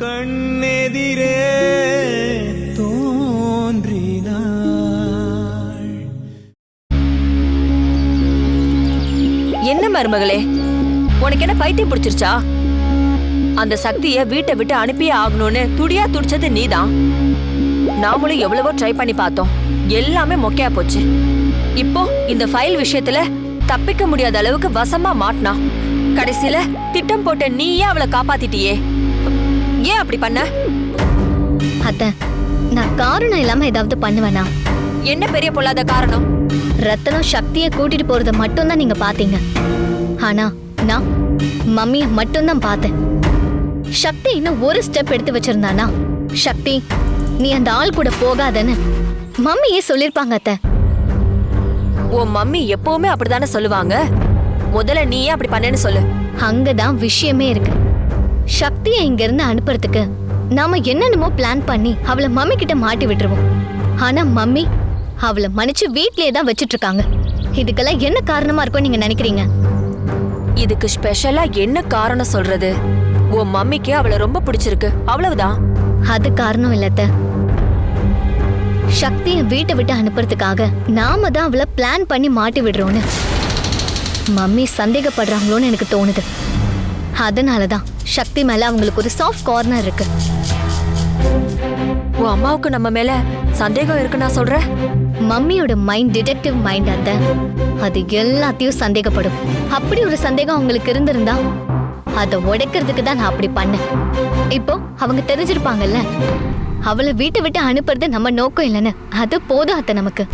கண்ணெதிரே தோன்றினாள். என்ன மருமகளே? உனக்கு என்ன பைத்தியம் பிடிச்சிருச்சா? அந்த சக்திய வீட்டை விட்டு அனுப்பியே ஆகணும்னு துடியா துடிச்சது நீதான். நாமளும் எவ்வளவோ ட்ரை பண்ணி பார்த்தோம். எல்லாமே மொக்கையா போச்சு. இப்போ இந்த ஃபைல் விஷயத்துல தப்பிக்க முடியாத அளவுக்கு வசமா மாட்டினா கடைசியில திட்டம் போட்ட நீயே அவளை காப்பாத்திட்டியே. ஏன் அப்படி பண்ண? அத்தை நான் காரணம் இல்லாம ஏதாவது பண்ணுவேனா? என்ன பெரிய பொல்லாத காரணம்? ரத்தனம் சக்தியை கூட்டிட்டு போறத மட்டும்தான் நீங்க பாத்தீங்க ஆனா நான் மம்மிய மட்டும்தான் பார்த்தேன். சக்தி இன்னும் ஒரு ஸ்டெப் எடுத்து வச்சிருந்தானா? சக்தி நீ அந்த ஆள் கூட போகாதன்னு மம்மியே சொல்லிருப்பாங்க அத்தை. உன் மம்மி எப்பவுமே அப்படிதானே சொல்லுவாங்க? முதல்ல நீயே அப்படி பண்ணேன்னு சொல்லு. அங்கதான் விஷயமே இருக்கு. சக்தியை இங்க இருந்து அனுப்புறதுக்கு நாம என்னென்னமோ பிளான் பண்ணி அவளை மம்மி கிட்ட மாட்டி விட்டுருவோம். ஆனா மம்மி அவளை மன்னிச்சு வீட்லயே தான் வச்சிட்டு இருக்காங்க இதுக்கெல்லாம் என்ன காரணமா இருக்கும் நீங்க நினைக்கிறீங்க? இதுக்கு ஸ்பெஷலா என்ன காரணம் சொல்றது? உன் மம்மிக்கு அவளை ரொம்ப பிடிச்சிருக்கு. அவ்வளவுதான். அது காரணம் இல்லத்த. சக்தியை வீட்டை விட்டு அனுப்புறதுக்காக நாம தான் அவளை பிளான் பண்ணி மாட்டி விடுறோன்னு மம்மி சந்தேகப்படுறாங்களோன்னு எனக்கு தோணுது. அதனால தான் சக்தி மேல அவங்களுக்கு ஒரு சாஃப்ட் கார்னர் இருக்கு. உன் அம்மாவுக்கு நம்ம மேல சந்தேகம் இருக்கு நான் சொல்ற மம்மியோட மைண்ட் டிடெக்டிவ் மைண்ட் அத்த அது எல்லாத்தையும் சந்தேகப்படும். அப்படி ஒரு சந்தேகம் அவங்களுக்கு இருந்திருந்தா அதை உடைக்கிறதுக்கு தான் நான் அப்படி பண்ணேன். இப்போ அவங்க தெரிஞ்சிருப்பாங்கல்ல? அவளை வீட்டை விட்டு அனுப்புறது நம்ம நோக்கம் இல்லைன்னு. அது போதும் அத்தை நமக்கு.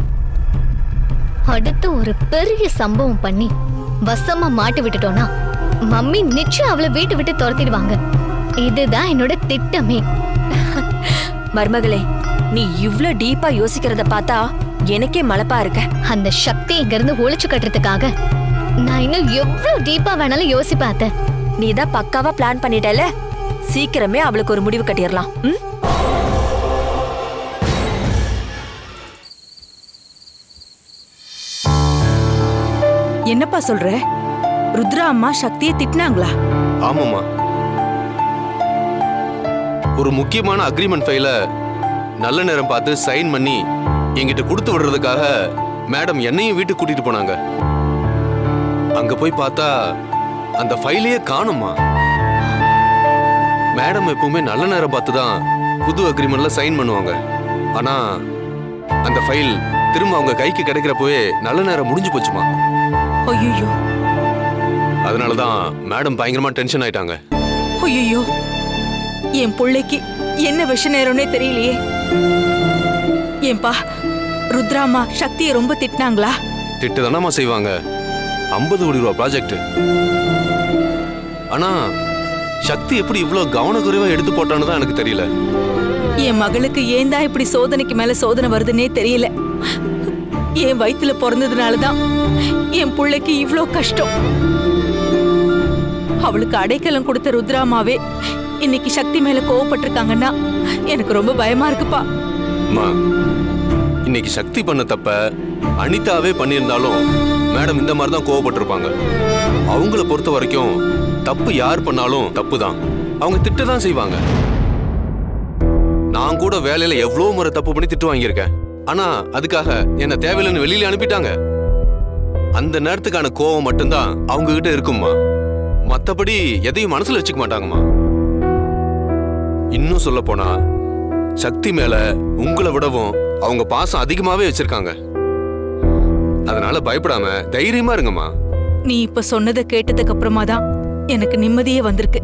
அடுத்து ஒரு பெரிய சம்பவம் பண்ணி வசமா மாட்டி விட்டுட்டோம்னா மம்மி நிச்சயம் அவளை வீட்டை விட்டு துரத்திடுவாங்க. இதுதான் என்னோட திட்டமே. மருமகளே நீ இவ்ளோ டீப்பா யோசிக்கிறத பார்த்தா எனக்கே மலப்பா இருக்க. அந்த சக்தி இங்க இருந்து ஒழிச்சு கட்டுறதுக்காக நான் இன்னும் எவ்வளவு டீப்பா வேணாலும் யோசிப்பேன் அத்தை. நீ தான் பக்காவா பிளான் பண்ணிட்டல? சீக்கிரமே அவளுக்கு ஒரு முடிவு கட்டிடலாம். ம்? என்னப்பா சொல்ற? ருத்ரா அம்மா சக்தியை திட்டினாங்களா? ஆமாம்மா. ஒரு முக்கியமான அக்ரிமெண்ட் ஃபைல நல்ல நேரம் பார்த்து சைன் பண்ணி என்கிட்ட கொடுத்து விடுறதுக்காக மேடம் என்னையும் வீட்டுக்கு கூட்டிட்டு போனாங்க. அங்க போய் பார்த்தா அந்த ஃபைலையே காணுமா மேடம் எப்பவுமே நல்ல நேரம் பார்த்து தான் புது அக்ரிமெண்ட்ல சைன் பண்ணுவாங்க. ஆனா அந்த ஃபைல் திரும்ப அவங்க கைக்கு கிடைக்கிறப்பவே நல்ல நேரம் முடிஞ்சு போச்சுமா ஐயோ அதனால தான் மேடம் பயங்கரமா டென்ஷன் ஆயிட்டாங்க. ஐயோ என் பிள்ளைக்கு என்ன விஷ நேரம்னே தெரியலையே. ஏன்பா ருத்ராமா சக்தியை ரொம்ப திட்டினாங்களா? திட்டு தானம்மா செய்வாங்க. ஐம்பது கோடி ரூபா ப்ராஜெக்ட் ஆனா சக்தி எப்படி இவ்வளவு கவனக்குறைவா எடுத்து போட்டான்னு தான் எனக்கு தெரியல. என் மகளுக்கு ஏன் தான் இப்படி சோதனைக்கு மேல சோதனை வருதுன்னே தெரியல. என் வயித்துல பிறந்ததுனால தான் என் பிள்ளைக்கு இவ்ளோ கஷ்டம். அவளுக்கு அடைக்கலம் கொடுத்த ருத்ராமாவே இன்னைக்கு சக்தி மேல கோவப்பட்டிருக்காங்கன்னா எனக்கு ரொம்ப பயமா இருக்குப்பா. அம்மா இன்னைக்கு சக்தி பண்ண தப்ப அனிதாவே பண்ணியிருந்தாலும் மேடம் இந்த மாதிரி தான் கோவப்பட்டிருப்பாங்க. அவங்கள பொறுத்த வரைக்கும் தப்பு யார் பண்ணாலும் தப்பு தான் அவங்க திட்ட தான் செய்வாங்க. நான் கூட வேலையில எவ்வளவு முறை தப்பு பண்ணி திட்டு வாங்கியிருக்கேன். ஆனா அதுக்காக என்ன தேவையில்லைன்னு வெளியில அனுப்பிட்டாங்க. அந்த நேரத்துக்கான கோவம் மட்டும்தான் அவங்க கிட்ட இருக்கும்மா. மத்தபடி எதையும் மனசுல வச்சுக்க மாட்டாங்கம்மா. இன்னும் சொல்ல போனா சக்தி மேல உங்களை விடவும் அவங்க பாசம் அதிகமாவே வச்சிருக்காங்க. அதனால பயப்படாம தைரியமா இருங்கம்மா. நீ இப்ப சொன்னதை கேட்டதுக்கு அப்புறமா தான் எனக்கு நிம்மதியே வந்திருக்கு.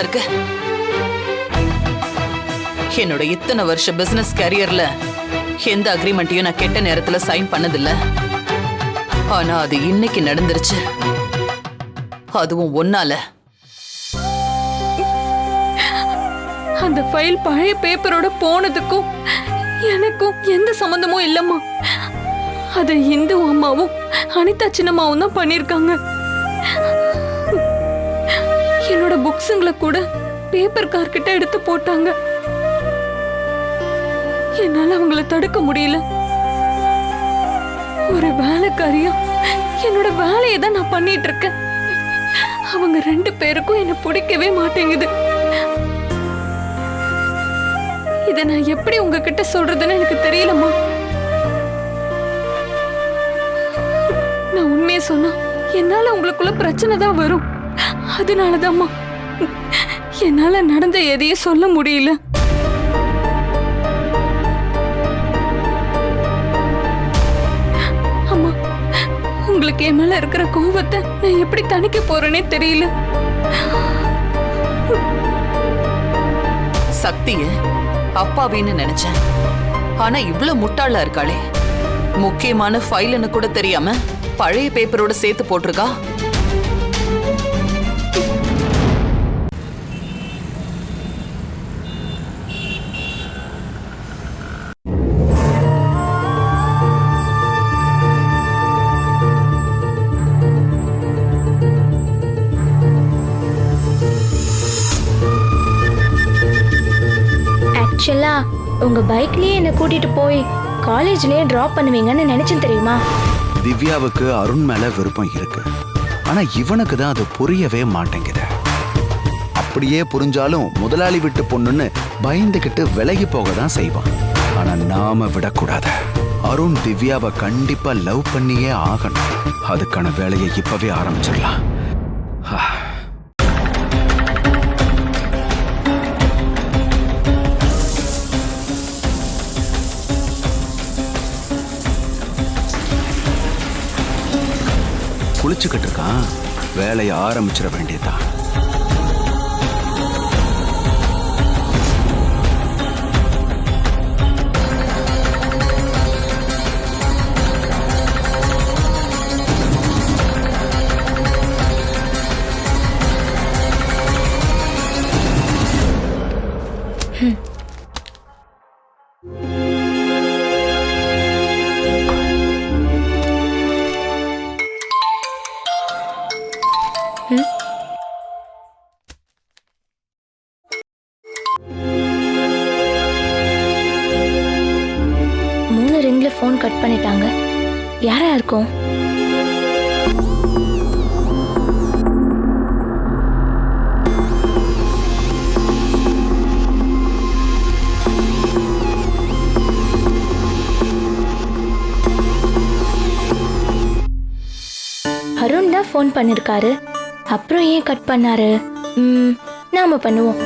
அரையணும் இருக்கு. என்னோட இத்தனை வருஷ பிசினஸ் கேரியர்ல எந்த அக்ரிமெண்ட்டையும் நான் கெட்ட நேரத்துல சைன் பண்ணதில்ல. ஆனா அது இன்னைக்கு நடந்துருச்சு. அதுவும் ஒன்னால. அந்த ஃபைல் பழைய பேப்பரோட போனதுக்கும் எனக்கும் எந்த சம்பந்தமும் இல்லம்மா. அதை இந்து அம்மாவும் அனிதா சின்னம்மாவும் தான் பண்ணியிருக்காங்க புக்ஸுங்களை கூட பேப்பர் கார்கிட்ட எடுத்து போட்டாங்க. என்னால அவங்கள தடுக்க முடியல. ஒரு வேலைக்காரியா என்னோட வேலையை தான் நான் பண்ணிட்டு இருக்கேன். அவங்க ரெண்டு பேருக்கும் என்ன பிடிக்கவே மாட்டேங்குது. இத நான் எப்படி உங்ககிட்ட சொல்றதுன்னு எனக்கு தெரியலம்மா. நான் உண்மையை சொன்னா என்னால உங்களுக்குள்ள பிரச்சனை தான் வரும். அதனாலதாம்மா. என்னால நடந்த எதையும் சொல்ல முடியல. அம்மா உங்களுக்கு என் மேல இருக்கிற கோபத்தை நான் எப்படி தணிக்க போறேனே தெரியல. சக்திய அப்பாவின்னு நினைச்சேன். ஆனா இவ்வளவு முட்டாளா இருக்காளே. முக்கியமான ஃபைல்னு கூட தெரியாம பழைய பேப்பரோட சேர்த்து போட்டிருக்கா? செல்லா உங்க பைக்லயே என்னை கூட்டிட்டு போய் காலேஜ்லயே டிராப் பண்ணுவீங்கன்னு நினைச்சேன் தெரியுமா? திவ்யாவுக்கு அருண் மேல விருப்பம் இருக்கு. ஆனா இவனுக்கு தான் அது புரியவே மாட்டேங்குது. அப்படியே புரிஞ்சாலும் முதலாளி விட்டு பொண்ணுன்னு பயந்துகிட்டு விலகி போக தான் செய்வான். ஆனா நாம விடக்கூடாது. அருண் திவ்யாவை கண்டிப்பா லவ் பண்ணியே ஆகணும். அதுக்கான வேலையை இப்பவே ஆரம்பிச்சிடலாம். குளிச்சுக்கிட்டு இருக்கான். வேலையை ஆரம்பிச்சிட வேண்டியதுதான். யாரா இருக்கும்? அருண் தான் ஃபோன் பண்ணிருக்காரு. அப்புறம் ஏன் கட் பண்ணாரு? நாம பண்ணுவோம்.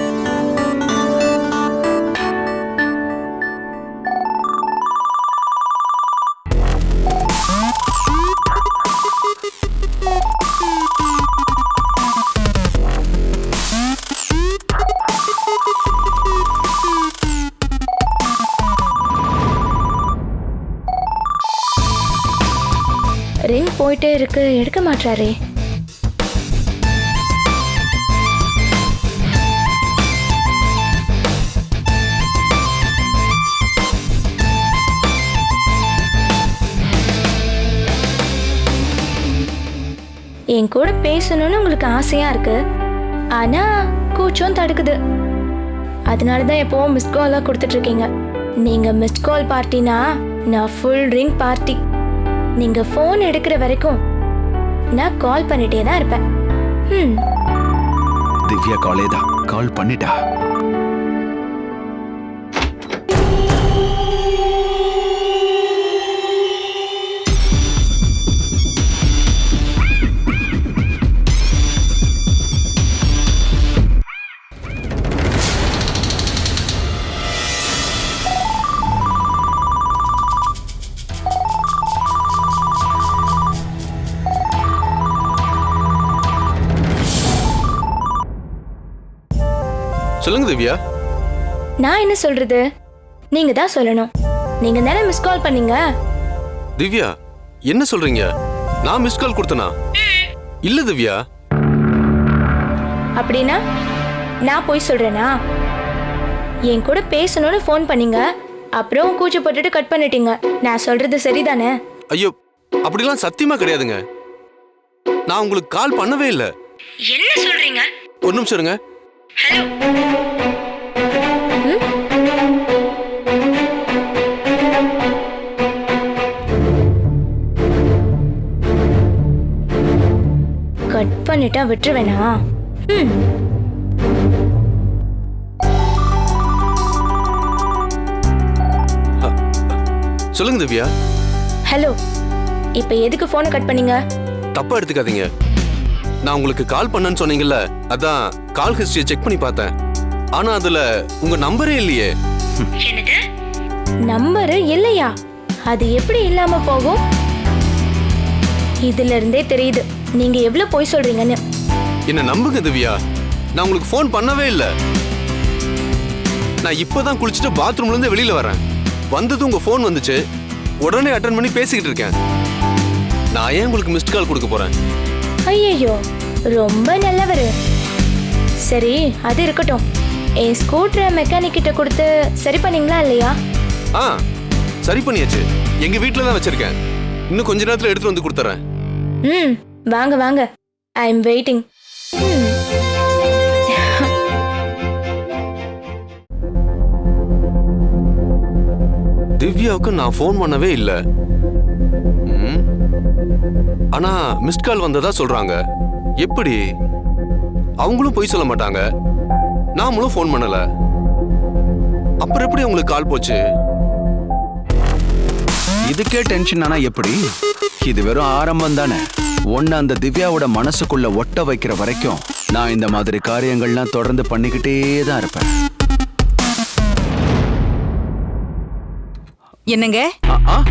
ரிங் போயிட்டே இருக்கு. எடுக்க மாட்டாரே என் கூட பேசணும்னு உங்களுக்கு ஆசையா இருக்கு. ஆனா கூச்சம் தடுக்குது. அதனால தான் எப்பவும் மிஸ் காலாக கொடுத்துட்டு இருக்கீங்க. நீங்க மிஸ் கால் பார்ட்டினா நான் ஃபுல் ரிங் பார்ட்டி நீங்க ஃபோன் எடுக்கிற வரைக்கும் நான் கால் பண்ணிட்டே தான் இருப்பேன். ம் திவ்யா காலே தான் கால் பண்ணிட்டா. சொல்லுங்க திவ்யா. நான் என்ன சொல்றது? நீங்க தான் சொல்லணும். நீங்க தானே மிஸ் கால் பண்ணீங்க? திவ்யா என்ன சொல்றீங்க? நான் மிஸ் கால் கொடுத்தனா? இல்ல திவ்யா. அப்படின்னா நான் போய் சொல்றேனா? என் கூட பேசணும்னு ஃபோன் பண்ணீங்க. அப்புறம் கூச்ச போட்டுட்டு கட் பண்ணிட்டீங்க. நான் சொல்றது சரிதானே? ஐயோ அப்படிலாம் சத்தியமா கிடையாதுங்க. நான் உங்களுக்கு கால் பண்ணவே இல்லை. என்ன சொல்றீங்க? ஒரு நிமிஷம் இருங்க. கட் பண்ணிட்டா விட்டுருவேனா? ம். சொல்லுங்க திவ்யா. ஹலோ இப்போ எதுக்கு ஃபோனை கட் பண்ணீங்க? தப்பா எடுத்துக்காதீங்க. நான் உங்களுக்கு கால் பண்ணேன்னு சொன்னீங்கல்ல அதான் கால் ஹிஸ்டரியை செக் பண்ணி பார்த்தேன். ஆனா அதுல உங்க நம்பரே இல்லையே. நம்பரு இல்லையா? அது எப்படி இல்லாம போகும்? இதுல இருந்தே தெரியுது. நீங்க எவ்வளவு பொய் சொல்றீங்கன்னு. என்ன நம்புங்க திவ்யா. நான் உங்களுக்கு ஃபோன் பண்ணவே இல்லை. நான் இப்பதான் குளிச்சுட்டு பாத்ரூம்ல இருந்து வெளியில வரேன் வந்தது உங்க ஃபோன் வந்துச்சு. உடனே அட்டன் பண்ணி பேசிக்கிட்டு இருக்கேன். நான் ஏன் உங்களுக்கு மிஸ்ட் கால் கொடுக்க போறேன்? ஐயையோ ரொம்ப நல்லவரு. சரி அது இருக்கட்டும். என் ஸ்கூட்டரை மெக்கானிக் கிட்ட கொடுத்து சரி பண்ணீங்களா இல்லையா? ஆ சரி பண்ணியாச்சு. எங்க வீட்ல தான் வச்சிருக்கேன். இன்னும் கொஞ்ச நேரத்துல எடுத்து வந்து கொடுத்துறேன். ம் வாங்க வாங்க. ஐ எம் வெயிட்டிங் திவ்யாவுக்கு நான் ஃபோன் பண்ணவே இல்லை. ஆனா மிஸ்ட் கால் வந்ததா சொல்றாங்க. எப்படி? அவங்களும் பொய் சொல்ல மாட்டாங்க. நாமளும் ஃபோன் பண்ணல. அப்புறம் எப்படி உங்களுக்கு கால் போச்சு? இதுக்கே டென்ஷன் ஆனா எப்படி? இது வெறும் ஆரம்பம் தானே. ஒன்னு அந்த திவ்யாவோட மனசுக்குள்ள ஒட்ட வைக்கிற வரைக்கும் நான் இந்த மாதிரி காரியங்கள்லாம் தொடர்ந்து பண்ணிக்கிட்டே தான் இருப்பேன். என்னங்க? ஆ, ஆ,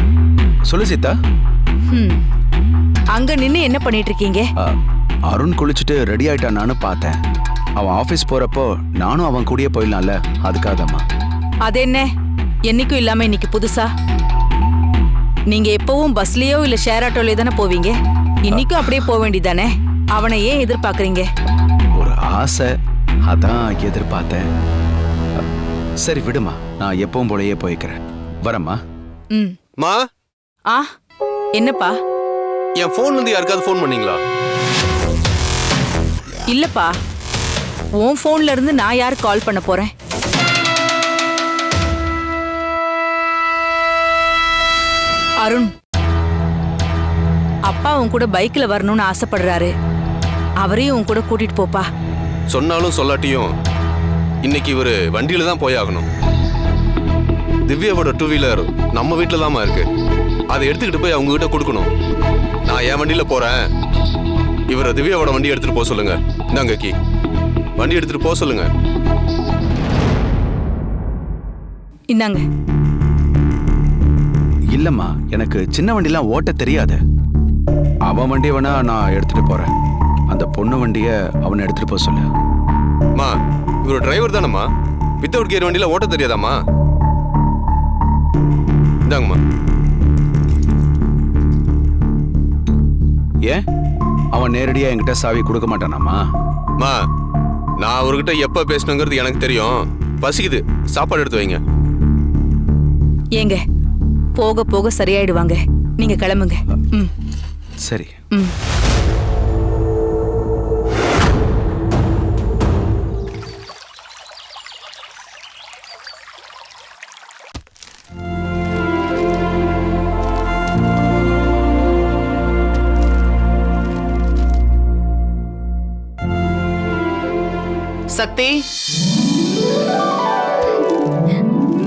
சொல்லு சீதா. அங்க நின்னு என்ன பண்ணிட்டு இருக்கீங்க அருண் குளிச்சுட்டு ரெடி ஆயிட்டானான்னு பார்த்தேன். அவன் ஆபீஸ் போறப்போ நானும் அவன் கூடயே போயிடலாம்ல அதுக்காகதாம்மா. அது என்ன என்னைக்கும் இல்லாம இன்னைக்கு புதுசா? நீங்க எப்பவும் பஸ்லயோ இல்ல ஷேர் ஆட்டோலயோ தானே போவீங்க? இன்னைக்கும் அப்படியே போக வேண்டியதானே? அவனை ஏன் எதிர்பார்க்கறீங்க? ஒரு ஆசை அதான் எதிர்பார்த்தேன். சரி விடுமா நான் எப்பவும் போலயே போய்க்கிறேன். வரேம்மா. ம். மா? ஆ என்னப்பா? என் ஃபோன் வந்து யாருக்காவது ஃபோன் பண்ணீங்களா? இல்லப்பா. உன் போன்ல இருந்து நான் யாருக்கு கால் பண்ண போறேன்? அருண். அப்பா உன் கூட பைக்ல வரணும்னு ஆசைப்படுறாரு. அவரையும் உன் கூட கூட்டிட்டு போப்பா. சொன்னாலும் சொல்லாட்டியும் இன்னைக்கு இவரு வண்டியில தான் போயாகணும் திவ்யாவோட டூ வீலர் நம்ம வீட்டில் தாம்மா இருக்கு. அதை எடுத்துக்கிட்டு போய் அவங்க கிட்ட கொடுக்கணும். நான் என் வண்டியில போறேன். இவரை திவ்யாவோட வண்டி எடுத்துட்டு போக சொல்லுங்க. இந்தாங்க கி. வண்டி எடுத்துட்டு போக சொல்லுங்க. இந்தாங்க. இல்லம்மா எனக்கு சின்ன வண்டிலாம் ஓட்ட தெரியாது. அவன் வண்டியை வேணா நான் எடுத்துட்டு போறேன். அந்த பொண்ணு வண்டிய அவனை எடுத்துட்டு போக சொல்லு. மா இவர் டிரைவர் தானம்மா? வித்தவுட் கியர் வண்டியில ஓட்ட தெரியாதாம்மா? இந்தாங்கம்மா. ஏன் அவன் நேரடியா என்கிட்ட சாவி கொடுக்க மாட்டானாமா? மா நான் அவர்கிட்ட எப்ப பேசணுங்கிறது எனக்கு தெரியும். பசிக்குது. சாப்பாடு எடுத்து வைங்க. ஏங்க போக போக சரியாயிடுவாங்க. நீங்க கிளம்புங்க. ம். சரி. ம். சக்தி?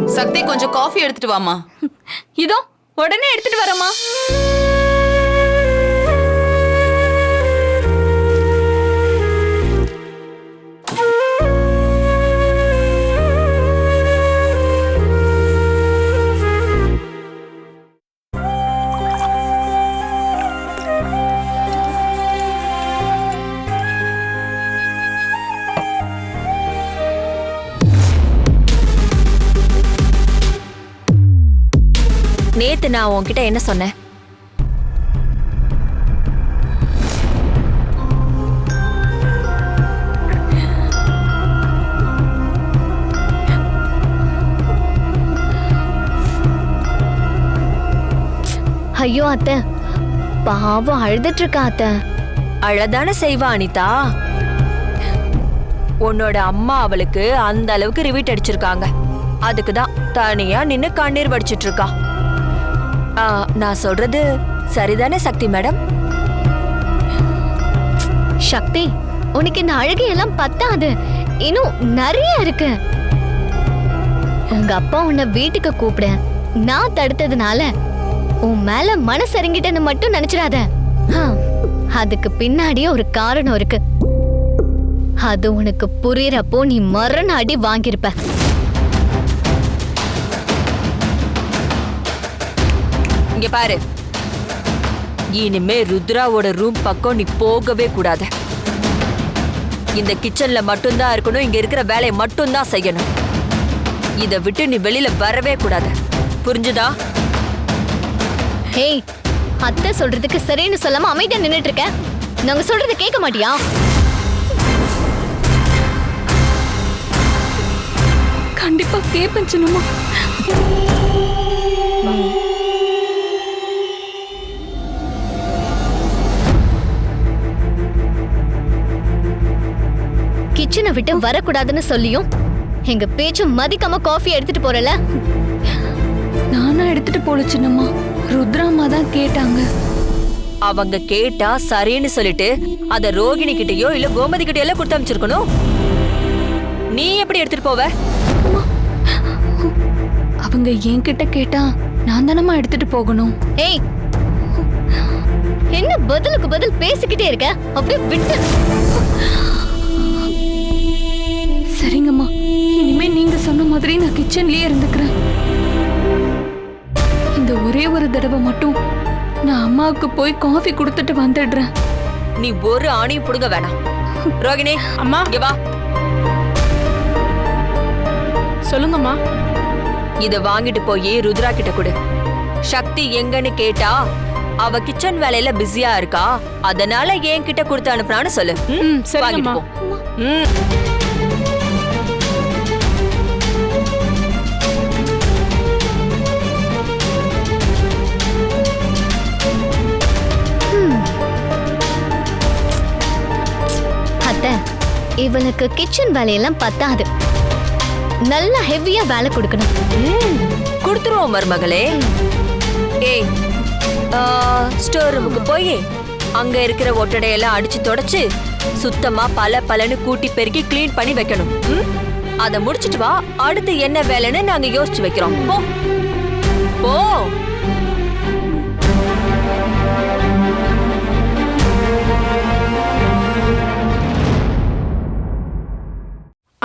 சக்தி கொஞ்சம் காஃபி எடுத்துட்டு வாமா இதோ உடனே எடுத்துட்டு வரமா நான் உன்கிட்ட என்ன சொன்னேன்? ஐயோ அத்தை. பாவம் அழுதுட்டு இருக்கா அத்தை. அழதானே செய்வா அனிதா. உன்னோட அம்மா அவளுக்கு அந்த அளவுக்கு ரிவீட் அடிச்சிருக்காங்க. அதுக்கு தான் தனியா நின்னு கண்ணீர் வடிச்சிட்டு இருக்கா நான் சொல்றது சரிதானே சக்தி மேடம்? சக்தி உனக்கு இந்த அழகையெல்லாம் பத்தாது. இன்னும் நிறைய இருக்கு. உங்க அப்பா உன்னை வீட்டுக்கு கூப்பிட. நான் தடுத்ததுனால உன் மேல மனசு இறங்கிட்டேன்னு மட்டும் நினைச்சிடாத. அதுக்கு பின்னாடியே ஒரு காரணம் இருக்கு. அது உனக்கு புரியறப்போ நீ மரண அடி வாங்கியிருப்ப. இங்க பாரு. இனிமே ருத்ராவோட ரூம் பக்கம் நீ போகவே கூடாது. இந்த கிச்சன்ல மட்டும்தான் இருக்கணும் இங்க இருக்கிற வேலையை மட்டும்தான் செய்யணும். இதை விட்டு நீ வெளியில வரவே கூடாது. புரிஞ்சுதா? ஹேய் அத்தை சொல்றதுக்கு சரின்னு சொல்லாம அமைதியா நின்னுட்டு இருக்க. நாங்க சொல்றத கேட்க மாட்டியா? கண்டிப்பா கேட்பேன் சின்னம்மா. விட்டு வரக்கூடாதுன்னு சொல்லியும் எங்க பேச்சு மதிக்காம காஃபி எடுத்துட்டு போறல. நானா எடுத்துட்டு போல சின்னம்மா. ருத்ராம்மா தான் கேட்டாங்க. அவங்க கேட்டா சரின்னு சொல்லிட்டு அத ரோகிணி கிட்டயோ இல்ல கோமதி கிட்டயோ எல்லாம் கொடுத்து அமைச்சிருக்கணும் நீ எப்படி எடுத்துட்டு போவ? அவங்க என்கிட்ட கேட்டா நான் தானம்மா எடுத்துட்டு போகணும். ஏய் என்ன பதிலுக்கு பதில் பேசிக்கிட்டே இருக்க? அப்படியே விட்டு. சரிங்கம்மா. இனிமே நீங்க சொன்ன மாதிரி நான் கிச்சன்லயே இருந்துக்கிறேன். இந்த ஒரே ஒரு தடவை மட்டும் நான் அம்மாவுக்கு போய் காஃபி கொடுத்துட்டு வந்துடுறேன். நீ ஒரு ஆணையும் புடுங்க வேணாம். ரோகிணி அம்மா. இங்க வா. சொல்லுங்கம்மா. இத வாங்கிட்டு போய் ருத்ரா கிட்ட கொடு. சக்தி எங்கன்னு கேட்டா அவ கிச்சன் வேலையில பிஸியா இருக்கா. அதனால என் கிட்ட கொடுத்து அனுப்புனான்னு சொல்லு. ம்? ம், சரிங்கம்மா. வாங்கிட்டு போ. ம். இவளுக்கு கிச்சன் வேலையெல்லாம் பத்தாது நல்லா ஹெவியா வேலை கொடுக்கணும் ம். கொடுத்துருவோம் மருமகளே ஏய் ஸ்டோர் ரூமுக்கு போய் அங்க இருக்கிற ஒட்டடையெல்லாம் அடிச்சு தொடச்சு சுத்தமா பல பலன்னு கூட்டி பெருக்கி க்ளீன் பண்ணி வைக்கணும் ம்? முடிச்சிட்டு வா அடுத்து என்ன வேலைன்னு நாங்க யோசிச்சு வைக்கிறோம் போ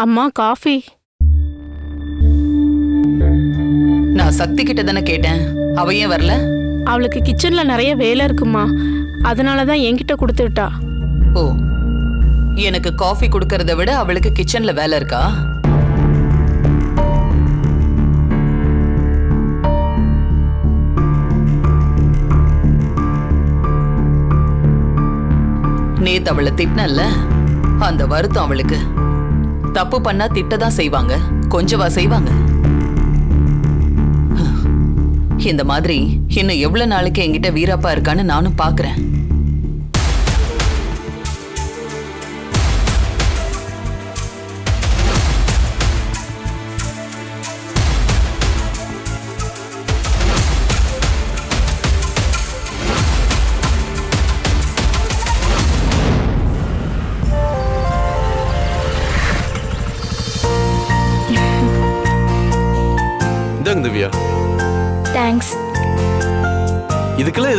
அம்மா காஃபி. நான் சக்தி கிட்ட தானே கேட்டேன். அவ ஏன் வரல? அவளுக்கு கிச்சன்ல நிறைய வேலை இருக்குமா. அதனால தான் என்கிட்ட கொடுத்து விட்டா ஓ எனக்கு காஃபி கொடுக்கறத விட அவளுக்கு கிச்சன்ல வேலை இருக்கா? நேத்து அவளை திட்டினல்ல? அந்த வருத்தம் அவளுக்கு. தப்பு பண்ணா திட்டதான் செய்வாங்க. கொஞ்சவா செய்வாங்க. இந்த மாதிரி இன்னும் எவ்வளவு நாளைக்கு என்கிட்ட வீரப்பா இருக்கான்னு நானும் பாக்குறேன்.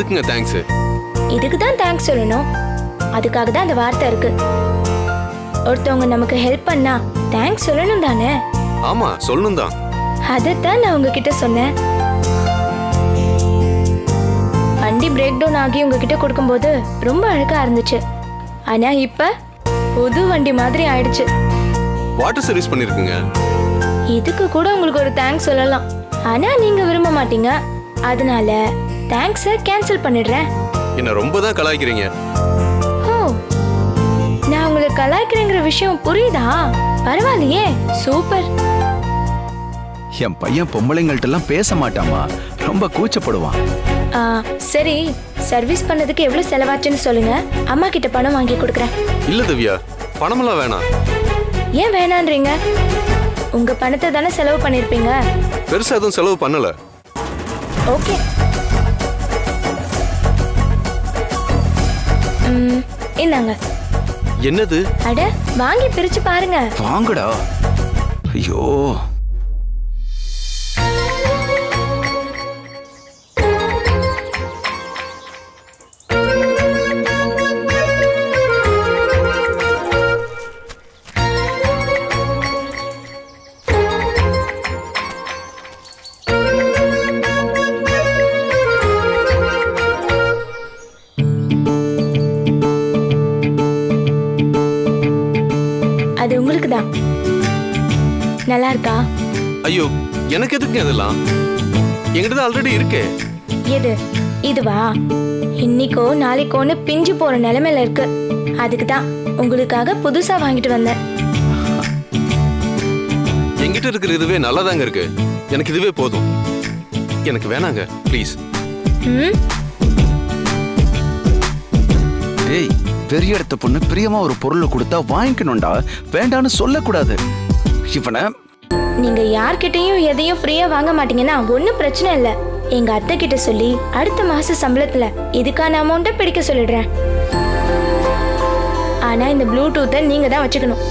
எதுக்குங்க தேங்க்ஸ் இதுக்கு தான் தேங்க்ஸ் சொல்லணும். அதுக்காக தான் அந்த வார்த்தை இருக்கு. ஒருத்தவங்க நமக்கு ஹெல்ப் பண்ணா தேங்க்ஸ் சொல்லணும் தானே? ஆமா சொல்லணும் தான். அதைத்தான் நான் உங்ககிட்ட சொன்னேன். வண்டி பிரேக் டவுன் ஆகி உங்ககிட்ட கொடுக்கும்போது ரொம்ப அழகா இருந்துச்சு. ஆனா இப்ப புது வண்டி மாதிரி ஆயிடுச்சு. வாட்டர் சர்வீஸ் பண்ணிருக்குங்க. இதுக்கு கூட உங்களுக்கு ஒரு தேங்க்ஸ் சொல்லலாம். ஆனா நீங்க விரும்ப மாட்டீங்க. அதனால தேங்க்ஸை கேன்சல் பண்ணிடுறேன். என்ன ரொம்ப தான் கலாய்க்கிறீங்க? ஓ நான் உங்களை கலாய்க்கிறேங்கிற விஷயம் புரியுதா? பரவாயில்லையே. சூப்பர். என் பையன் பொம்பளைங்கள்ட்ட எல்லாம் பேச மாட்டாமா? ரொம்ப கூச்சப்படுவான். ஆ, சரி. சர்வீஸ் பண்ணதுக்கு எவ்வளவு செலவாச்சுன்னு சொல்லுங்க. அம்மா கிட்ட பணம் வாங்கி கொடுக்குறேன். இல்ல திவ்யா பணமெல்லாம் வேணாம். ஏன் வேணான்றீங்க? உங்க பணத்தை தானே செலவு பண்ணிருப்பீங்க? பெருசா எதுவும் செலவு பண்ணல. ஓகே. இந்தாங்க. என்னது? அட வாங்கி பிரிச்சு பாருங்க. வாங்கடா. ஐயோ. நல்லா இருக்கா ஐயோ எனக்கு எதுக்குங்க இதெல்லாம்? என்கிட்ட தான் ஆல்ரெடி இருக்கே. எது? இதுவா? இன்னைக்கோ நாளைக்கோன்னு பிஞ்சு போற நிலைமையில இருக்கு. அதுக்கு தான் உங்களுக்காக புதுசா வாங்கிட்டு வந்தேன். என்கிட்ட இருக்கிற இதுவே நல்லாதாங்க இருக்கு. எனக்கு இதுவே போதும். எனக்கு வேணாங்க ப்ளீஸ் ம்? டேய் பெரிய இடத்த பொண்ணு பிரியமா ஒரு பொருளை கொடுத்தா வாங்கிக்கணும்டா. வேண்டான்னு சொல்லக்கூடாது. சிவனை. நீங்க யார்கிட்டயும் எதையும் ஃப்ரீயா வாங்க மாட்டீங்கன்னா ஒன்றும் பிரச்சனை இல்லை. எங்க அத்தை கிட்ட சொல்லி அடுத்த மாச சம்பளத்துல இதுக்கான அமௌண்ட்டை பிடிக்க சொல்லிடுறேன். ஆனா இந்த ப்ளூடூத்தை நீங்க தான் வச்சுக்கணும்.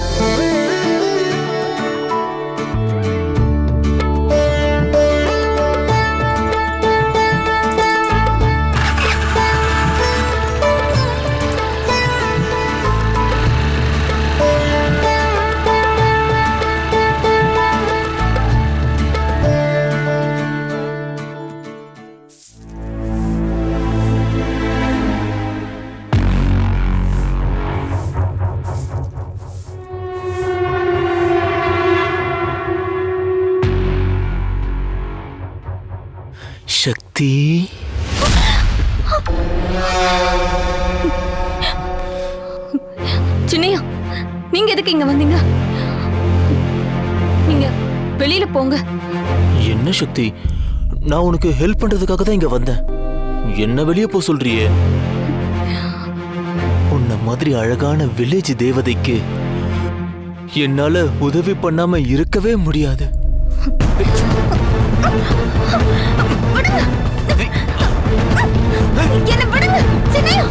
சக்தி. சின்னையா நீங்க எதுக்கு இங்க வந்தீங்க? நீங்க வெளியில போங்க. என்ன சக்தி? நான் உனக்கு ஹெல்ப் பண்றதுக்காக தான் இங்க வந்தேன். என்ன வெளியே போ சொல்றியே? உன்ன மாதிரி அழகான வில்லேஜ் தேவதைக்கு என்னால உதவி பண்ணாம இருக்கவே முடியாது. என்ன விடுங்க சின்னையா.